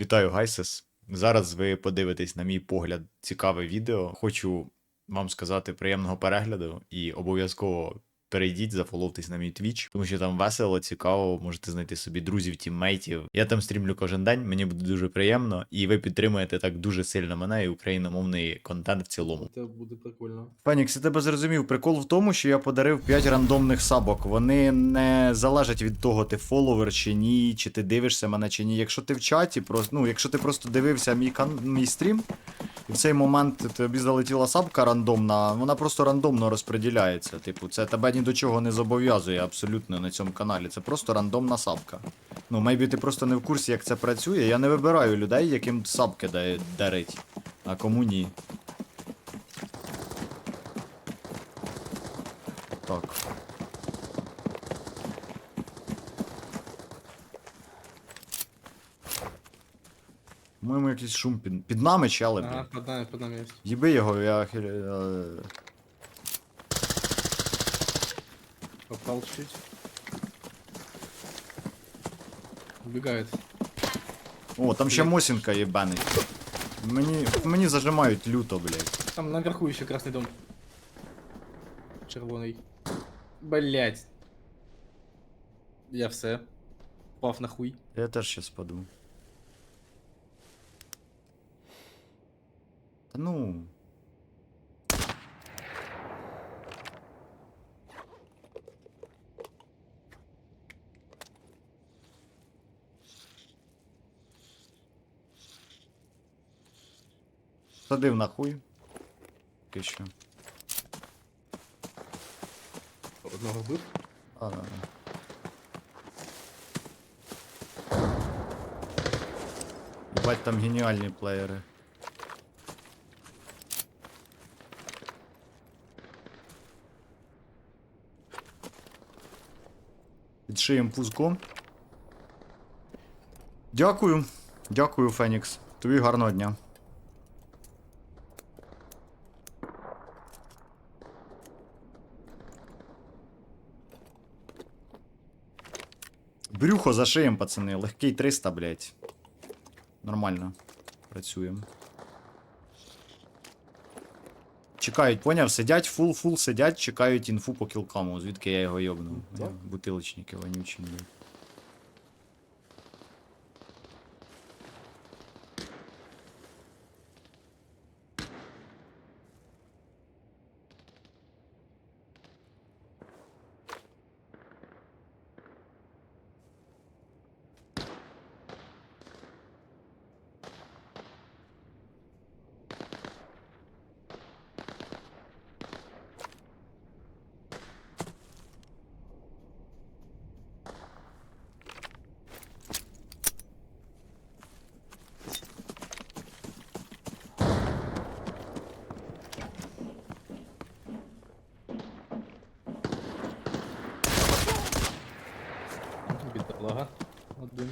Вітаю, Гайсес. Зараз ви подивитесь, на мій погляд, цікаве відео. Хочу вам сказати приємного перегляду і обов'язково перейдіть, зафоловтесь на мій твіч, тому що там весело, цікаво, можете знайти собі друзів, тіммейтів. Я там стрімлю кожен день, мені буде дуже приємно, і ви підтримуєте так дуже сильно мене і україномовний контент в цілому. Це буде прикольно. Фенікс, я тебе зрозумів. Прикол в тому, що я подарив 5 рандомних сабок. Вони не залежать від того, ти фоловер чи ні, чи ти дивишся мене чи ні. Якщо ти в чаті, просто, ну, якщо ти просто дивився мій, кан... мій стрім, і в цей момент тобі залетіла сабка рандомна, вона просто рандомно розподіляється. Типу, це тебе ні до чого не зобов'язує абсолютно на цьому каналі. Це просто рандомна сабка. Ну, мейбі ти просто не в курсі, як це працює. Я не вибираю людей, яким сабки дає- дарить, а кому ні. Так. По-моєму, якийсь шум під, під нами Ага, блін. под нами, под нами есть. Їби його, я хі- е, Попал чуть. Убегает. О, там ще Блядь. Мосінка єбаний. Мені, мені зажимають люто, блядь. Там наверху еще красный дом. Червоный. Блять. Я все. Пав нахуй. Я теж щас паду. Та ну. Садив нахуй. Поки що. Одного вбив. А, да, да. Ебать, там геніальні плеєри. Підшиєм пузком. Дякую. Дякую, Фенікс. Тобі гарного дня. Брюхо за шиєм, пацани. Легкий 300, блядь. Нормально. Працюємо. Чекають, поняв? Сидять, фул-фул сидять, чекають інфу по кілкаму, звідки я його йобнув. Бутилочники вонючі, блядь. Бідолага. Один.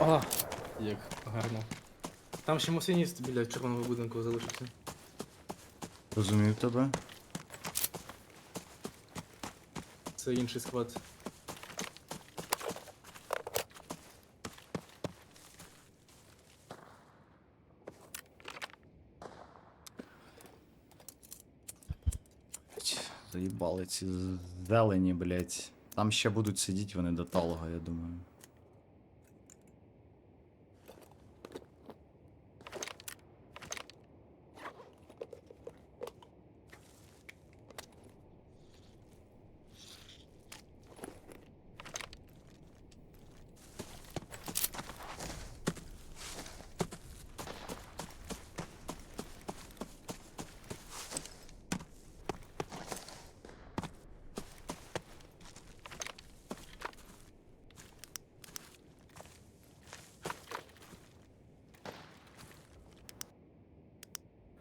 А, як гарно. Там ще масиніст біля червоного будинку залишився. Розумів тебе. Це інший склад. Заїбали ці зелені, блядь. Там ще будуть сидіти вони до талого, я думаю.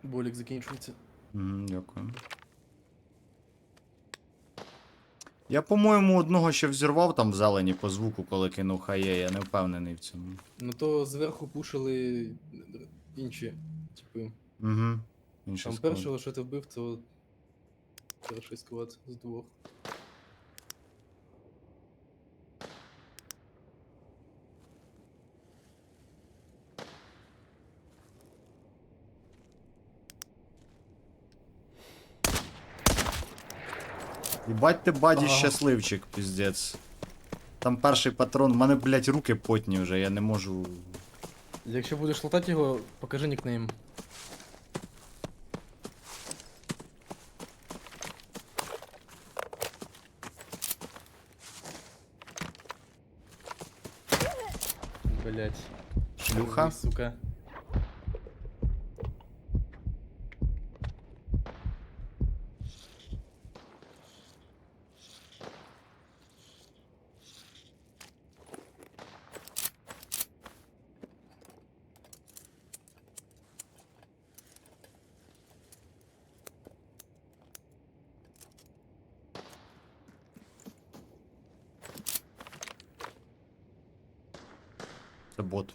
Болік закінчується. Мгм, Дякую. Я, по-моєму, одного ще взірвав там в зелені по звуку, коли кинув хає, я не впевнений в цьому. Ну то зверху пушили інші. Типи. Угу. Інший Там склад. першого, що ти вбив, то перший склад з двох. Їбать ти баді щасливчик, піздець. Там перший патрон, в мене, блядь, руки потні вже, я не можу. Якщо будеш латати його, покажи нікнейм. Блять. Шлюха. Сука. Це бот.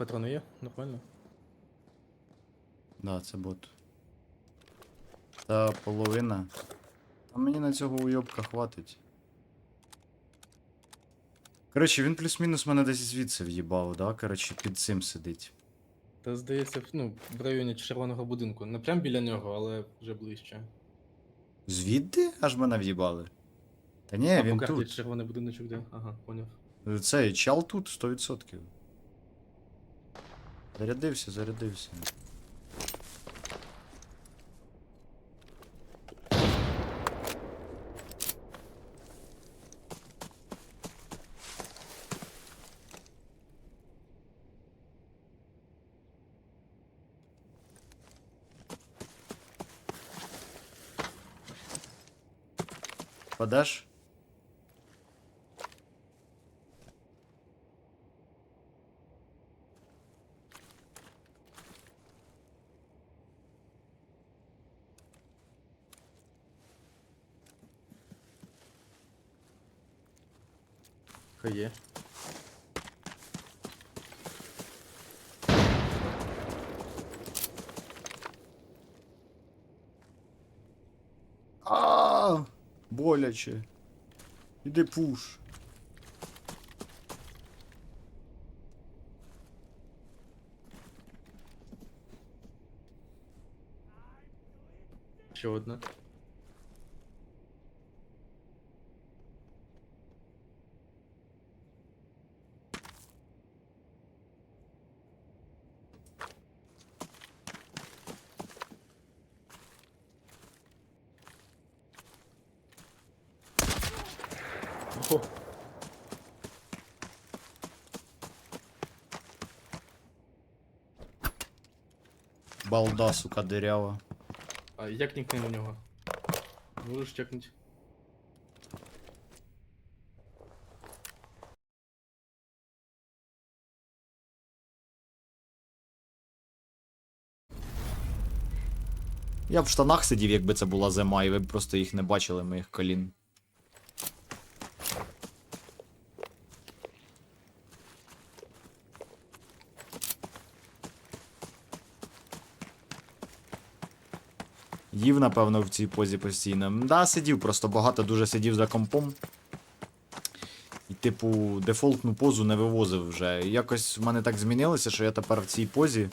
Патрони є? Нормально. Да, це бот. Та половина. А мені на цього уйобка хватить. Коротше, він плюс-мінус мене десь звідси в'їбав, да? Коротше, під цим сидить. Та здається, ну, в районі червоного будинку. Не прям біля нього, але вже ближче. Звідти? Аж мене в'їбали. Та ні, а він по карті тут. червоний будиночок де? Ага, поняв. Цей чал тут 100%. Зарядився, зарядився. Подаш? Боляче. Іди пуш. Ще одна. Балда, сука, дирява. а як нікнейм у нього? Можеш чекнуть. Я б в штанах сидів, якби це була зима, і ви б просто їх не бачили, моїх колін. Їв, напевно, в цій позі постійно. Да, сидів, просто багато дуже сидів за компом. І, типу, дефолтну позу не вивозив вже. Якось в мене так змінилося, що я тепер в цій позі.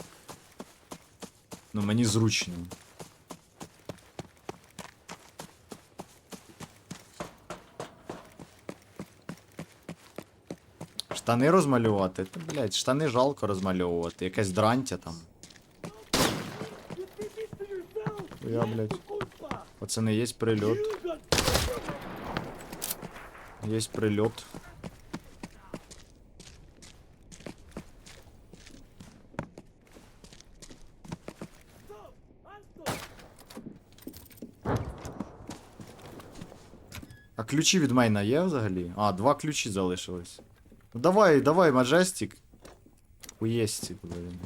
Ну, мені зручно. Штани розмалювати? Та, блядь, штани жалко розмальовувати. Якась дрантя там. Я, блядь. Пацани, є прильот. Є прильот. А ключі від мейна є взагалі? А, два ключі залишились. Ну давай, давай, Маджестик. Уєсті, блин.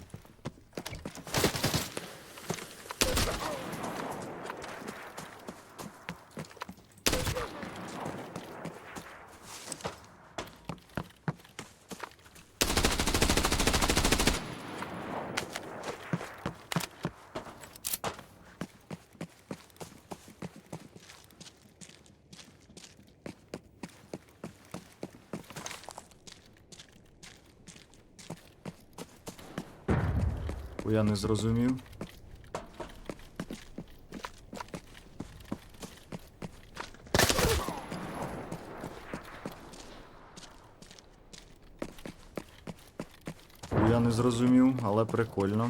Бо я не зрозумів. Бо Я не зрозумів, але прикольно.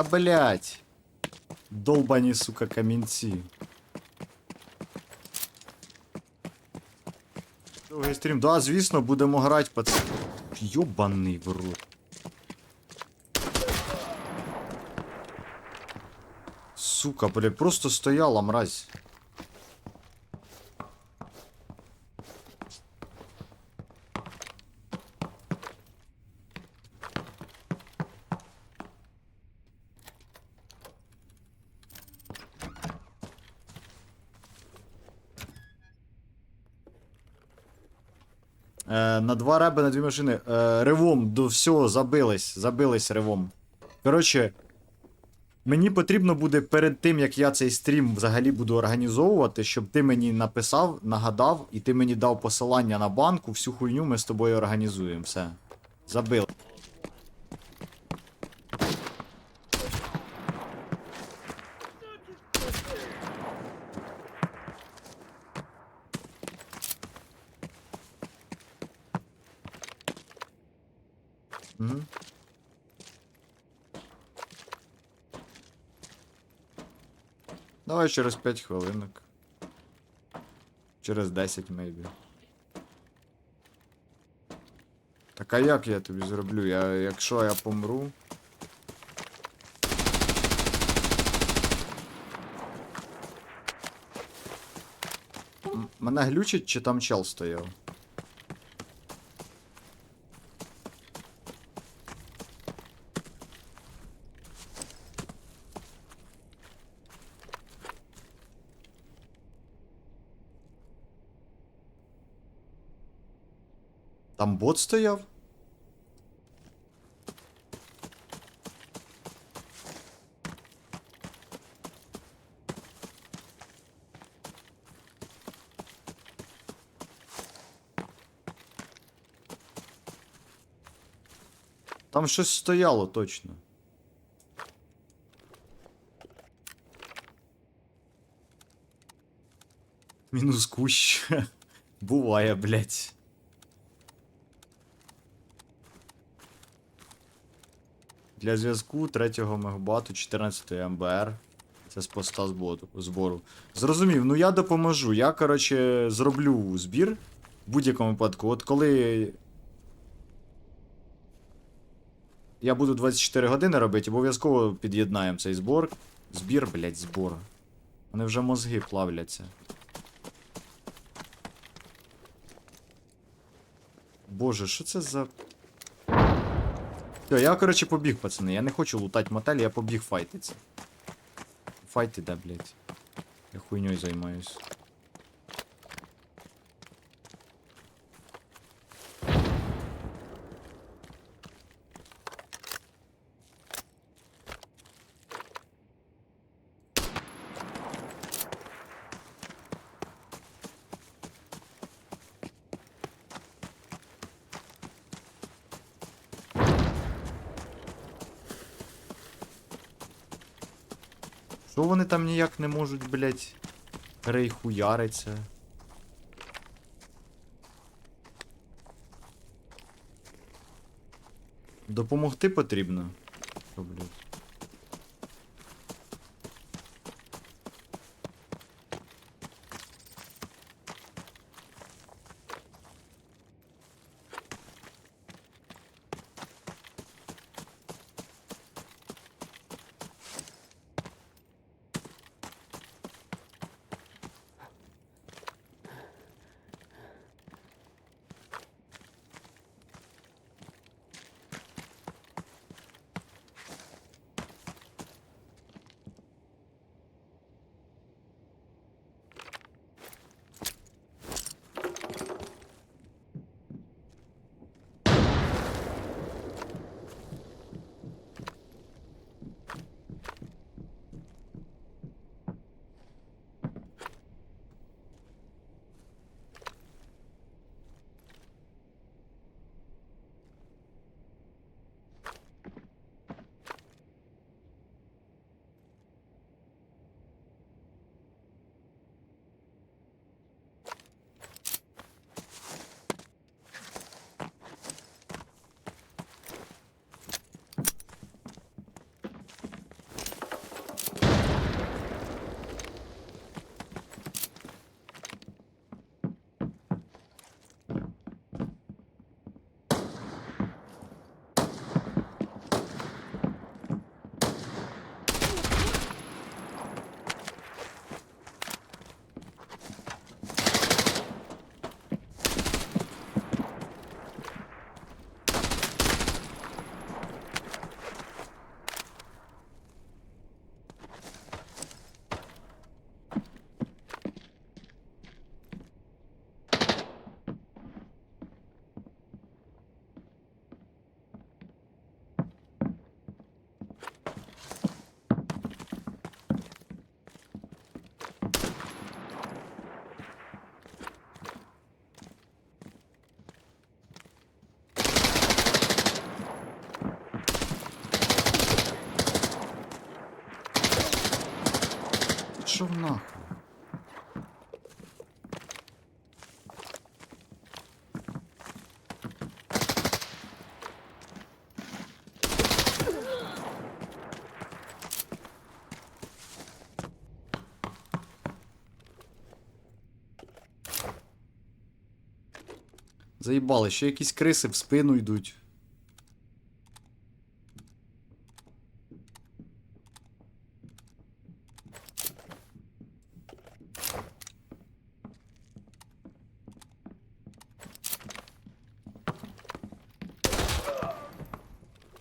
А блять. Долбані, сука, камінці. Довгий стрім. Да, звісно, будемо грати, пацан. Йобаний в рот. Сука, блядь, просто стояла мразь. На на дві машини. Е, ревом до всього забились. Забились ревом. Коротше, мені потрібно буде перед тим, як я цей стрім взагалі буду організовувати, щоб ти мені написав, нагадав, і ти мені дав посилання на банку, всю хуйню ми з тобою організуємо. Все. Забили. Угу. Давай через 5 хвилинок. Через 10, maybe. Так а як я тобі зроблю? Я, якщо я помру. Мене глючить чи там чел стояв? Там бот стояв? Там щось стояло точно. Мінус кущ. Буває, блять. Для зв'язку 3-го мегабату 14 МБР. Це з поста збору. Зрозумів, ну я допоможу. Я, коротше, зроблю збір в будь-якому випадку. От коли. Я буду 24 години робити, обов'язково під'єднаємо цей збор. Збір, блядь, збор. Вони вже мозги плавляться. Боже, що це за. Все, я, короче, побіг, пацани. Я не хочу лутати мотель, я побіг файтиться. Файт іде, блядь. Я хуйньою займаюсь. Що вони там ніяк не можуть, блять, рейхуяриться. Допомогти потрібно. Що, блядь? Заїбали, ще якісь криси в спину йдуть.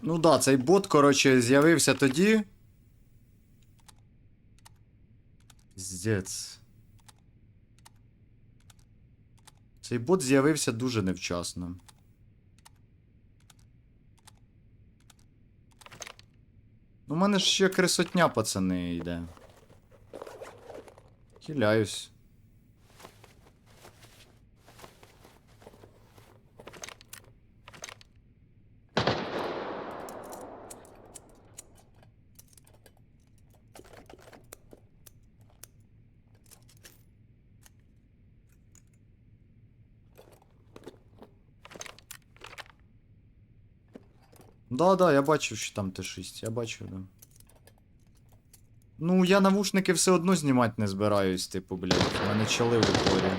Ну да, цей бот, коротше, з'явився тоді. Здець. Цей бот з'явився дуже невчасно. Ну, у мене ж ще красотня, пацани, йде. Хиляюсь. Да, да, я бачив, що там Т6, я бачив, да. Ну, я навушники все одно знімати не збираюсь, типу, блядь. У мене чоли в упорі.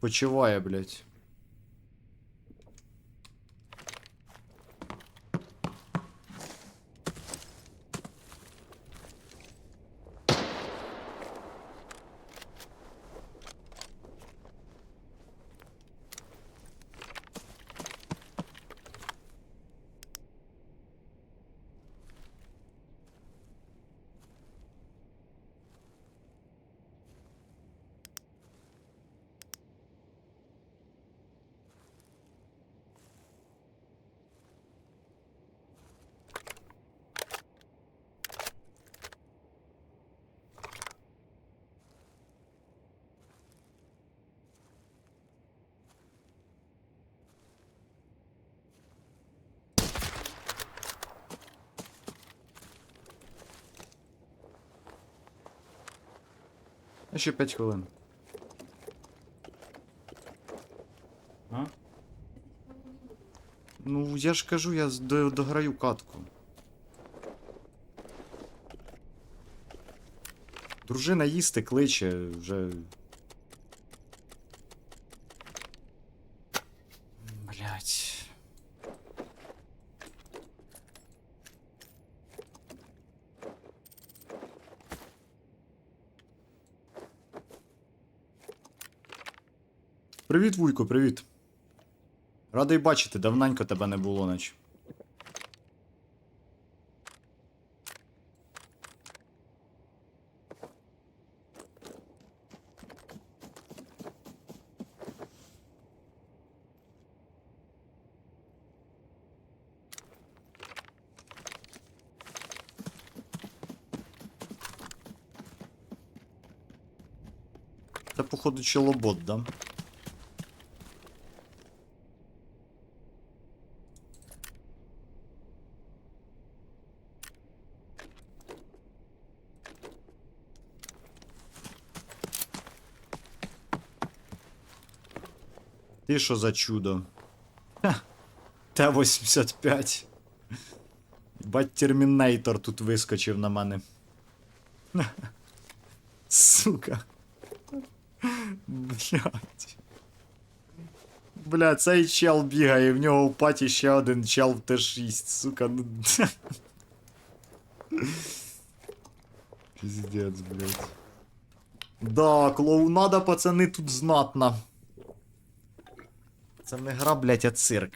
Почиває, блядь. Ще 5 хвилин. А? Ну, я ж кажу, я дограю катку. Дружина їсти кличе вже. Блять. Привіт, Вуйко, привіт. Радий бачити, давненько тебе не було, наче. Це, походу, челобот, да? Ти що за чудо? Т-85. Бать термінейтор тут вискочив на мене. Сука. Блять. Бля, цей чел бігає, в нього у паті ще один чел в Т6, сука. Ну... Пиздец, блядь. Да, клоунада, пацани, тут знатна. Це не гра, блядь, а цирк.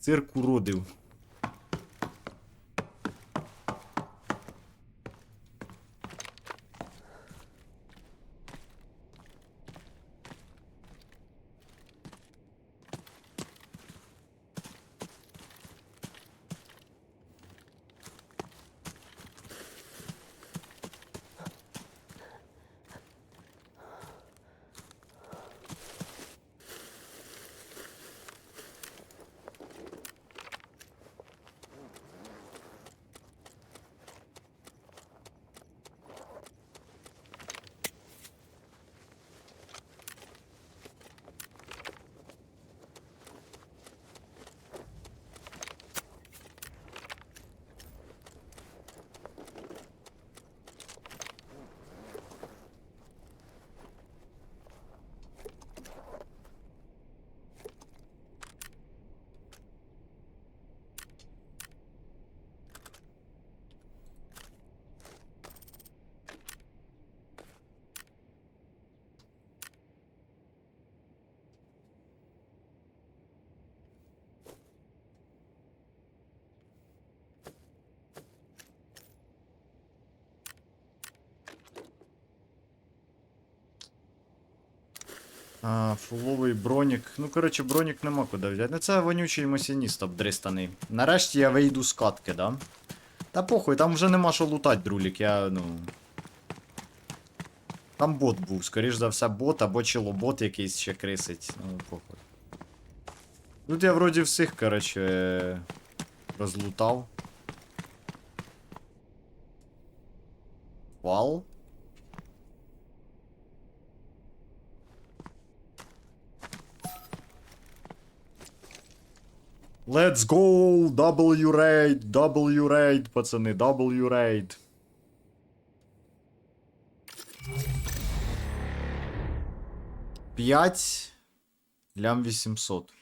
Цирк уродив. А, фуловий бронік. Ну, коротше, бронік нема куди взяти. Ну це вонючий масініст обдристаний. Нарешті я вийду з катки, да? Та похуй, там вже нема що лутать, друлік, я, ну. Там бот був, скоріш за все, бот або чилобот якийсь ще крисить. Ну, похуй. Тут я вроді всіх, коротше, розлутав. Вал. Let's go! W raid, W raid, пацани, W raid. П'ять лям 800.